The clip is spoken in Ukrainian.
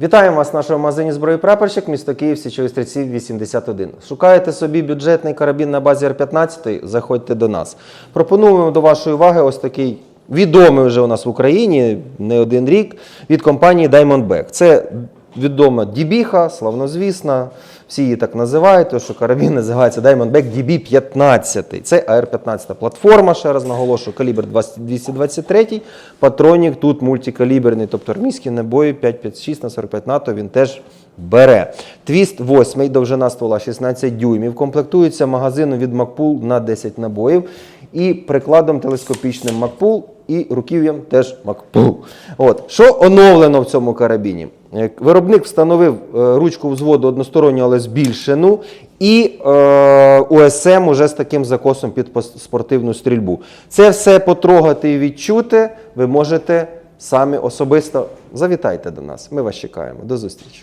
Вітаємо вас в нашому магазині зброї прапорщик, місто Київ, Січові стрільців 81. Шукаєте собі бюджетний карабін на базі Р-15? Заходьте до нас. Пропонуємо до вашої уваги ось такий відомий вже у нас в Україні не один рік від компанії Diamondback. Це відома дібіха, славнозвісна. Всі її так називають, тому що карабін називається Diamondback DB-15. Це AR-15 платформа, ще раз наголошую, калібр 223, патронік тут мультикаліберний, тобто армійські набої 5,56 на 45 НАТО він теж бере. Твіст 8, довжина ствола 16 дюймів, комплектується магазином від Макпул на 10 набоїв і прикладом телескопічним Макпул і руків'ям теж Макпул. От. Що оновлено в цьому карабіні? Е, Виробник встановив е, ручку взводу односторонню, але збільшену, і е, УСМ уже з таким закосом під спортивну стрільбу. Це все потрогати і відчути ви можете самі особисто. Завітайте до нас. Ми вас чекаємо. До зустрічі.